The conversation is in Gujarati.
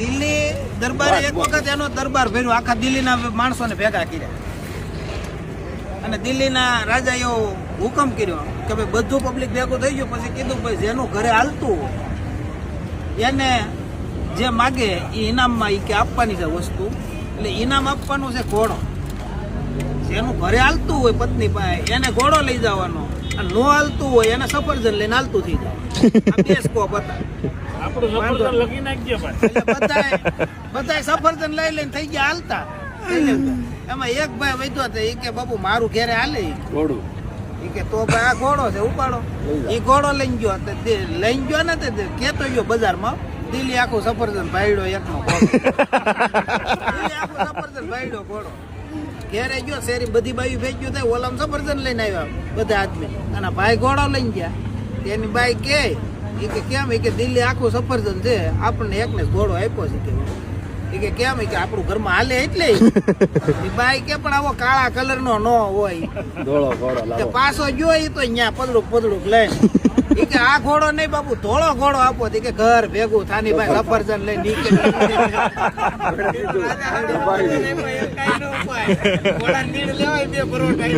દિલ્હી દરબારે એક વખત એનો દરબાર ભર્યો. આખા દિલ્હીના માણસોને ભેગા કર્યા. અને દિલ્હીના રાજાએ હુકમ કર્યો કે ભાઈ બધું પબ્લિક ભેગું થઈ ગયું. પછી કીધું ભાઈ જેનું ઘરે હાલતું હોય એને જે માગે એ ઇનામમાં એ કે આપવાની છે વસ્તુ. એટલે ઇનામ આપવાનું છે ઘોડો. જેનું ઘરે હાલતું હોય પત્ની પાસે એને ઘોડો લઈ જવાનો. નો હાલતું હોય એને સફરજન લઈને હાલતું થઈ જાય. આ બે સ્કોપ હતા. આપણું સફરજન લખી નાખજે બધાય બધાય સફરજન લઈ લઈને થઈ ગયા હાલતા. એમાં એક ભાઈ હતો એ કે બાપુ મારું ઘેરે હાલે. ઘોડું. એ કે તો ભાઈ આ ઘોડો છે ઉપાડો. એ ઘોડો લઈને ગયો. તે લઈને ગયો ને તે કેતો ગયો બજારમાં દિલ્હી આખું સફરજન ભાઈડો એકનો ઘોડો. દિલ્હી આખું સફરજન ભાઈડો ઘોડો. ઘેરે ગયો શેરી બધી બાયું ભેગ્યું થાય ઓલામ સફરજન લઈને આવ્યા બધા આદમી. અને ભાઈ ઘોડો લઈને ગયા. તેની બાઈ કે એ કે કેમ? એ કે દિલ્હી આખું સફરજન છે. આપણને એકને ઘોડો આપ્યો છે કે. એ કે કેમ? કે આપણું ઘરમાં હાલે એટલે. બાઈ કે પણ આવો કાળા કલર નો નો હોય. ધોળો ઘોડો પાછો ગયો એ તો અહીંયા પદડુક પદડુક લઈને. ઈ કે આ ઘોડો નહીં બાપુ ધોળો ઘોડો આપો કે ઘર ભેગું થાની ભાઈ સફરજન લઈ નીકળી. ઘોડા નીડ લેવાય બે પરોઠા